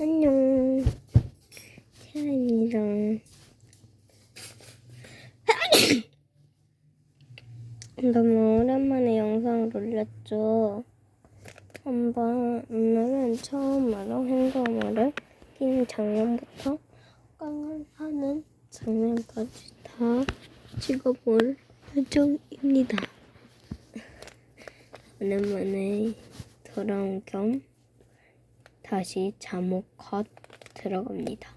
안녕. 채아입니다. 너무 오랜만에 영상을 올렸죠. 한번 오늘은 처음으로 핸드머를 낀 장면부터 깡을 하는 장면까지 다 찍어볼 예정입니다. 오랜만에 돌아온 겸 다시 잠옷 컷 들어갑니다.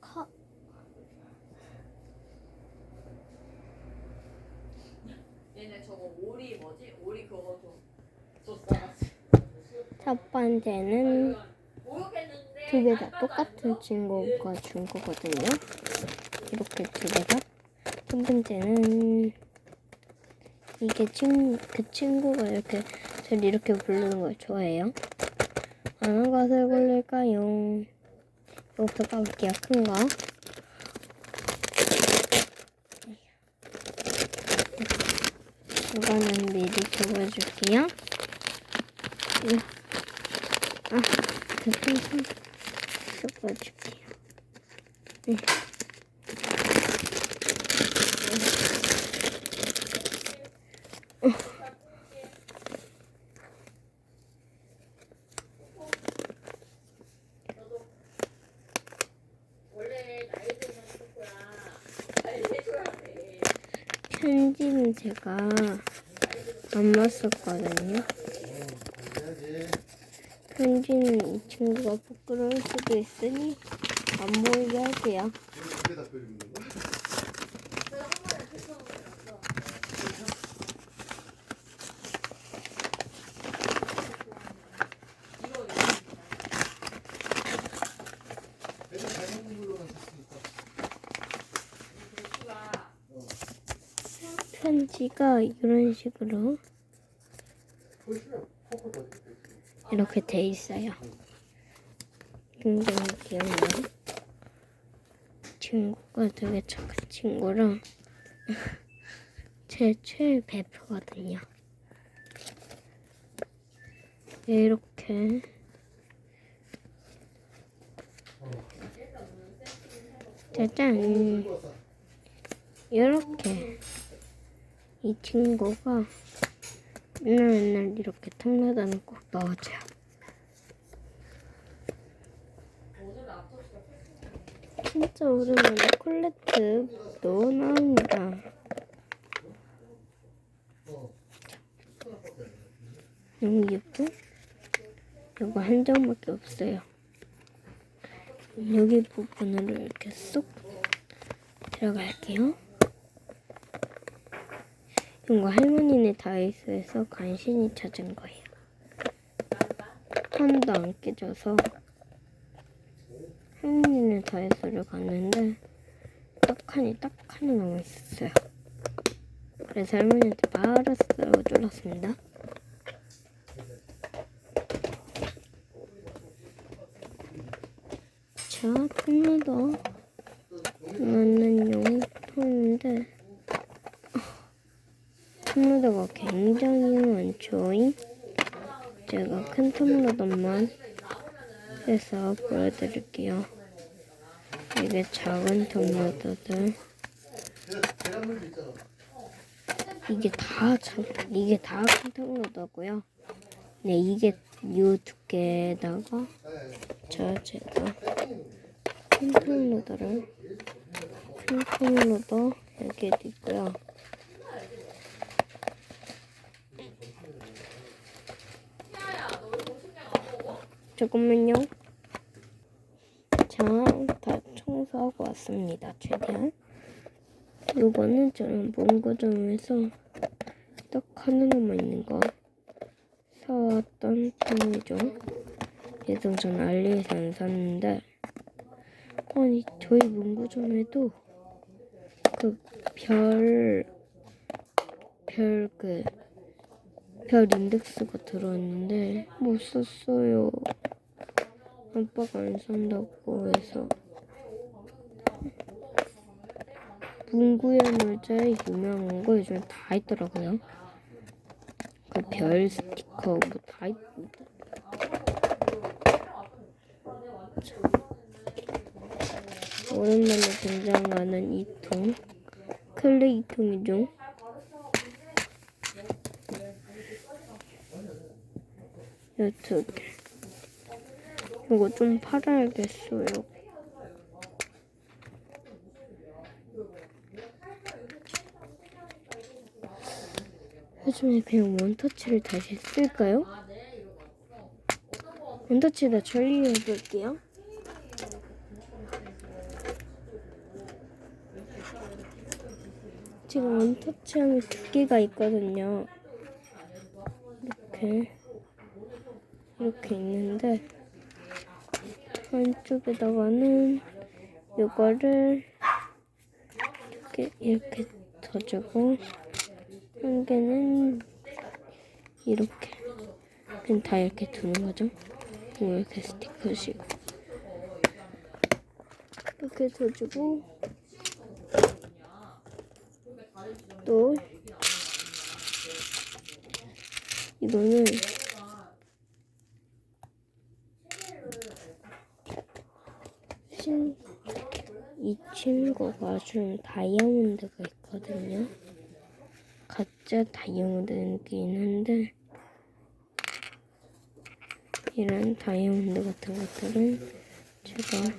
컷. 얘네 저거 오리 뭐지? 오리 그거 좀 줬어가지고 첫 번째는 두 개 다 똑같은 친구가 준 거거든요. 이렇게 두 개 다. 첫 번째는 이게 친, 그 친구가 이렇게 저를 이렇게 부르는 걸 좋아해요. 어느 것을 고를까요? 이거부터 까볼게요. 큰 거. 이거는 미리 적어줄게요. 네. 아, 대충 손 적어줄게요. 네. 원래 나이 들면 초코야 알려줘야 돼 편지는 제가 안 맞췄거든요. 편지는 이 친구가 부끄러울 수도 있으니 안 보이게 할게요. 편지가 이런 식으로 이렇게 돼 있어요. 굉장히 귀엽네요. 친구가 되게 착한 친구랑 제 최애 베프거든요. 이렇게 짜잔 이렇게 이 친구가 맨날 맨날 이렇게 탐나다는 꼭 넣어줘요. 진짜 오랜만에 콜레트도 나옵니다. 너무 예뻐? 이거 한 장밖에 없어요. 여기 부분으로 이렇게 쏙 들어갈게요. 이거 할머니네 다이소에서 간신히 찾은 거예요. 하나도 안 깨져서 할머니네 다이소를 갔는데 딱 하니 딱 하나 남아 있었어요. 그래서 할머니한테 바로 쓰고 졸랐습니다. 자, tom마도 맞는 용품인데 텀블러가 굉장히 많죠. 제가 큰 텀블러만 해서 보여드릴게요. 이게 작은 텀블러들. 이게 다 작, 이게 다 큰 텀블러더고요. 네, 이게 요 두께에다가 저 제가 큰 텀블러들을 큰 텀블러도 여기에 있고요. 잠깐만요. 자, 다 청소하고 왔습니다. 최대한. 요거는 저는 문구점에서 딱 하나만 있는 거 사왔던 템이죠. 예전 전 알리에서 안 샀는데 아니 저희 문구점에도 그 별 별그 별 인덱스가 들어있는데 못 썼어요. 아빠가 안 산다고 해서 문구의 놀자에 유명한 거 요즘에 다 있더라고요. 스티커, 별 스티커 뭐 다 있는데. 오랜만에 등장하는 이 통, 클레이 통이죠. 개. 이거 좀 팔아야겠어요. 요즘에 그냥 원터치를 다시 쓸까요? 원터치에다 처리해 볼게요. 지금 원터치함이 두 개가 있거든요. 이렇게 이렇게 있는데 한쪽에다가는 이거를 이렇게 이렇게 둬주고 한 개는 이렇게 그냥 다 이렇게 두는 거죠. 뭐 이렇게 스티커식 이렇게 둬주고 또 이거는 신, 이 친구가 좀 다이아몬드가 있거든요. 가짜 다이아몬드긴 한데 이런 다이아몬드 같은 것들은 제가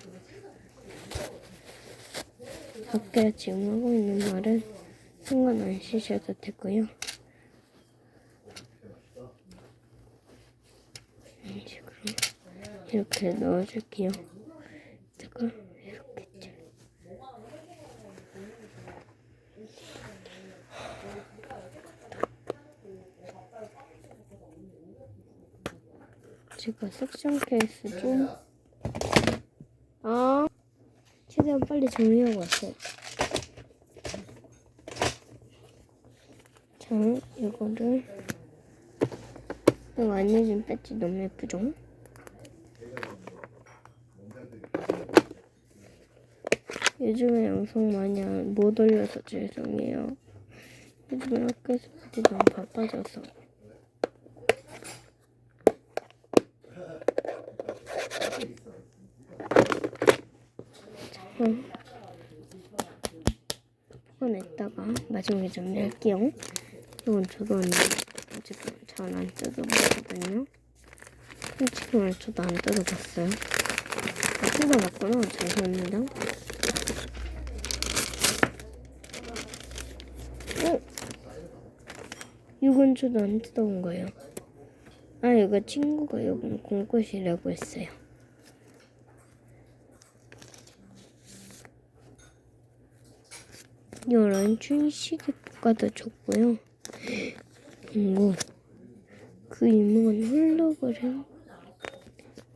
밖에 지금 하고 있는 말은 상관 안 쓰셔도 되고요. 이런 식으로 이렇게 넣어줄게요. 제가 이렇게 좀 제가 석션 케이스 좀, 아, 최대한 빨리 정리하고 왔어요. 자, 이거를, 이거 안내준 배지 너무 예쁘죠? 요즘에 영상 많이 안- 못 올려서 죄송해요. 요즘에 학교에서 너무 바빠져서. 응. 꺼냈다가 마지막에 정리할게요. 이건 저도 안, 지금 잘안 뜯어봤거든요. 지금은 저도 안 뜯어봤어요. 아, 뜯어봤구나. 죄송합니다. 어? 이건 저도 안 뜯어온 거예요. 아, 이거 친구가 이건 공꽃이라고 했어요. 이런 춘식이 국가도 줬고요. 그리고 그 이모는 홀로그램,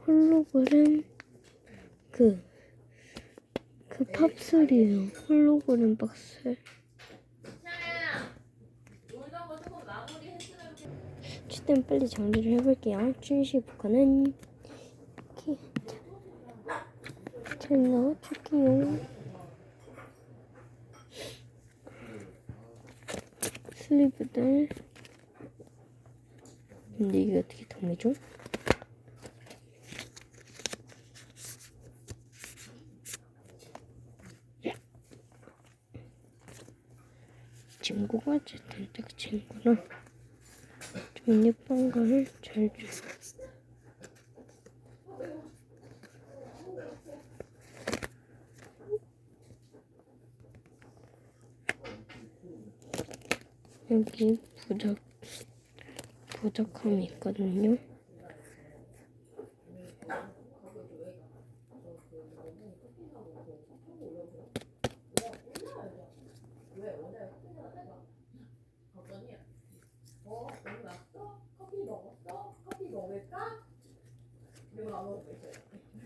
홀로그램 그, 그 팝슬이에요. 홀로그램 박스. 최대한 빨리 정리를 해볼게요. 춘식 국가는 이렇게 잘 넣어줄게요. 슬리브들 근데 이게 어떻게 통이죠? 친구가 어쨌든 딱 친구는 좀 예쁜 거를 잘 줘. 여기 부적 부적함이 있거든요.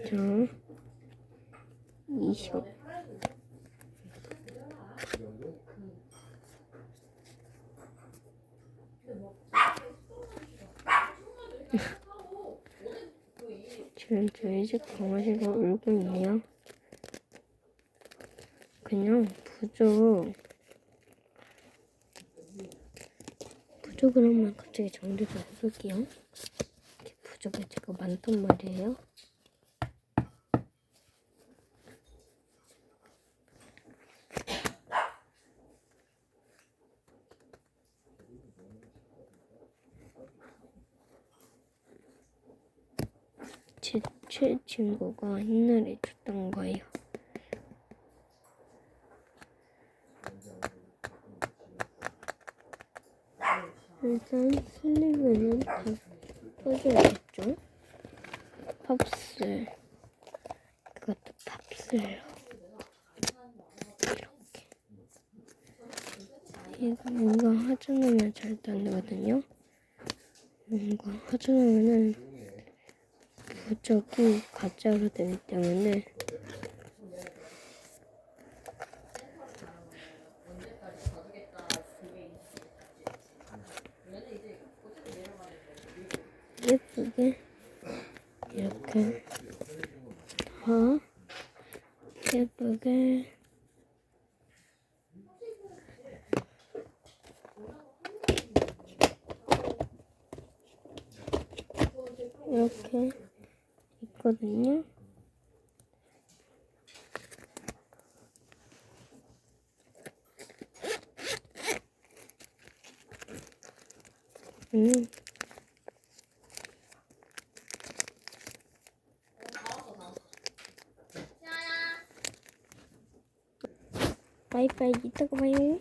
자, 20. 음, 저희 집 강아지가 울고 있네요. 그냥 부족. 부족을 하면 갑자기 정리를 안 쓸게요. 이렇게 부족이 제가 많단 말이에요. 제최 친구가 옛날에 줬던 거예요. 일단 슬리브는 다 써줘야겠죠? 팝슬 그것도 팝슬 이렇게 이거 뭔가 하전하면 절대 안 되거든요 뭔가 하전하면은 무적이 가짜로 되기 때문에. 예쁘게 이렇게 다 예쁘게. 이렇게 있거든요. 음. 바이바이 이따가 봐요.